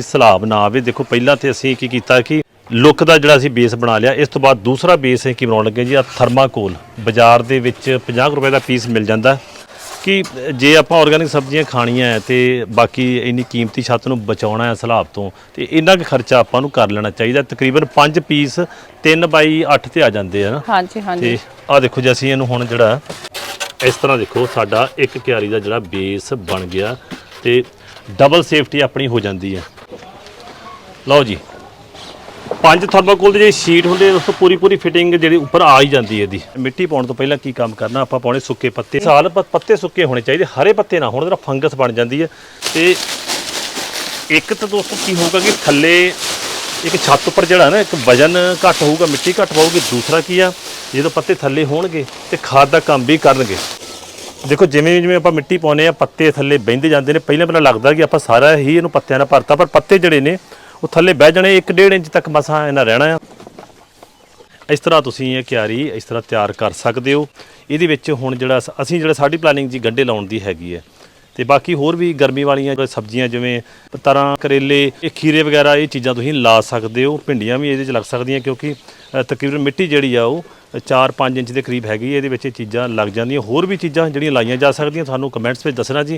ਸਲਾਬ ਨਾ ਆਵੇ। ਦੇਖੋ ਪਹਿਲਾਂ ਤੇ ਅਸੀਂ ਕੀ ਕੀਤਾ ਕਿ ਲੁੱਕ ਦਾ ਜਿਹੜਾ ਅਸੀਂ ਬੇਸ ਬਣਾ ਲਿਆ ਇਸ ਤੋਂ ਬਾਅਦ ਦੂਸਰਾ ਬੇਸ ਅਸੀਂ ਕੀ ਬਣਾਉਣ ਲੱਗੇ ਜੀ? ਆ ਥਰਮਾਕੋਲ ਬਾਜ਼ਾਰ ਦੇ ਵਿੱਚ 50 ਕੁ ਰੁਪਏ ਦਾ ਪੀਸ ਮਿਲ ਜਾਂਦਾ। ਕਿ ਜੇ ਆਪਾਂ ਆਰਗੈਨਿਕ ਸਬਜ਼ੀਆਂ ਖਾਣੀਆਂ ਹੈ ਤੇ ਬਾਕੀ ਇੰਨੀ ਕੀਮਤੀ ਛੱਤ ਨੂੰ ਬਚਾਉਣਾ ਹੈ ਸਲਾਬ ਤੋਂ ਤੇ ਇੰਨਾ ਕੁ ਖਰਚਾ ਆਪਾਂ ਨੂੰ ਕਰ ਲੈਣਾ ਚਾਹੀਦਾ। ਤਕਰੀਬਨ 5 ਪੀਸ 3 ਬਾਈ 8 ਤੇ ਆ ਜਾਂਦੇ ਆ ਨਾ। ਹਾਂਜੀ ਹਾਂਜੀ। ਤੇ ਆ ਦੇਖੋ ਜੀ ਅਸੀਂ ਇਹਨੂੰ ਹੁਣ ਜਿਹੜਾ ਇਸ ਤਰ੍ਹਾਂ ਦੇਖੋ ਸਾਡਾ ਇੱਕ ਕਿਆਰੀ ਦਾ ਜਿਹੜਾ ਬੇਸ ਬਣ ਗਿਆ ਤੇ ਡਬਲ ਸੇਫਟੀ ਆਪਣੀ ਹੋ ਜਾਂਦੀ ਹੈ। ਲਓ ਜੀ। ਪੰਜ ਥਰਮਾਕੋਲ ਦੀ ਜਿਹੜੀ ਸ਼ੀਟ ਹੁੰਦੀ ਹੈ ਉਸ ਤੋਂ ਪੂਰੀ ਪੂਰੀ ਫਿਟਿੰਗ ਜਿਹੜੀ ਉੱਪਰ ਆ ਹੀ ਜਾਂਦੀ ਹੈ ਇਹਦੀ। ਮਿੱਟੀ ਪਾਉਣ ਤੋਂ ਪਹਿਲਾਂ ਕੀ ਕੰਮ ਕਰਨਾ? ਆਪਾਂ ਪਾਉਣੇ ਸੁੱਕੇ ਪੱਤੇ। ਸਾਲ ਪ- ਪੱਤੇ ਸੁੱਕੇ ਹੋਣੇ ਚਾਹੀਦੇ, ਹਰੇ ਪੱਤੇ ਨਾ ਹੋਣ ਜਿਹੜਾ ਫੰਗਸ ਬਣ ਜਾਂਦੀ ਹੈ। ਤੇ ਇੱਕ ਤਾਂ ਦੋਸਤੋ, ਕੀ ਹੋਊਗਾ ਕਿ ਥੱਲੇ ਇੱਕ ਛੱਤ ਉੱਪਰ ਜਿਹੜਾ ਨਾ, ਇੱਕ ਵਜਨ ਘੱਟ ਹੋਊਗਾ, ਮਿੱਟੀ ਘੱਟ ਪਾਊਗੀ। ਦੂਸਰਾ ਕੀ ਆ, ਜਦੋਂ ਪੱਤੇ ਥੱਲੇ ਹੋਣਗੇ ਤੇ ਖਾਦ ਦਾ ਕੰਮ ਵੀ ਕਰਨਗੇ। ਦੇਖੋ, ਜਿਵੇਂ ਜਿਵੇਂ ਆਪਾਂ ਮਿੱਟੀ ਪਾਉਨੇ ਆ, ਪੱਤੇ ਥੱਲੇ ਬਹਿੰਦੇ ਜਾਂਦੇ ਨੇ, ਪਹਿਲਾਂ ਪਹਿਲਾਂ ਲੱਗਦਾ ਕਿ ਆਪਾਂ ਸਾਰਾ ਹੀ ਇਹਨੂੰ ਪੱਤਿਆਂ ਨਾਲ ਭਰਤਾ, ਪਰ ਪੱਤੇ ਜਿਹੜੇ ਨੇ ਉਹ ਥੱਲੇ ਬਹਿ ਜਾਣੇ 1.5 ਇੰਚ ਤੱਕ ਮਸਾਂ ਇਹਨਾਂ ਰਹਿਣਾ ਆ। ਇਸ ਤਰ੍ਹਾਂ ਤੁਸੀਂ ਇਹ ਕਿਆਰੀ ਇਸ ਤਰ੍ਹਾਂ ਤਿਆਰ ਕਰ ਸਕਦੇ ਹੋ। ਇਹਦੇ ਵਿੱਚ ਹੁਣ ਜਿਹੜਾ ਅਸੀਂ ਜਿਹੜਾ ਸਾਡੀ ਪਲਾਨਿੰਗ ਜੀ ਗੰਡੇ ਲਾਉਣ ਦੀ ਹੈਗੀ ਹੈ। ਤੇ ਬਾਕੀ ਹੋਰ ਵੀ ਗਰਮੀ ਵਾਲੀਆਂ ਸਬਜ਼ੀਆਂ ਜਿਵੇਂ ਤਰਾਂ ਕਰੇਲੇ, ਇਹ ਖੀਰੇ ਵਗੈਰਾ ਇਹ ਚੀਜ਼ਾਂ ਤੁਸੀਂ ਲਾ ਸਕਦੇ ਹੋ। ਭਿੰਡੀਆਂ ਵੀ ਇਹਦੇ 'ਚ ਲੱਗ ਸਕਦੀਆਂ ਕਿਉਂਕਿ ਤਕਰੀਬਨ ਮਿੱਟੀ ਜਿਹੜੀ ਆ ਉਹ 4-5 ਇੰਚ ਦੇ ਕਰੀਬ ਹੈਗੀ ਇਹਦੇ ਵਿੱਚ ਇਹ ਚੀਜ਼ਾਂ ਲੱਗ ਜਾਂਦੀਆਂ। ਹੋਰ ਵੀ ਚੀਜ਼ਾਂ ਜਿਹੜੀਆਂ ਲਾਈਆਂ ਜਾ ਸਕਦੀਆਂ, ਤੁਹਾਨੂੰ ਕਮੈਂਟਸ ਵਿੱਚ ਦੱਸਣਾ ਜੀ।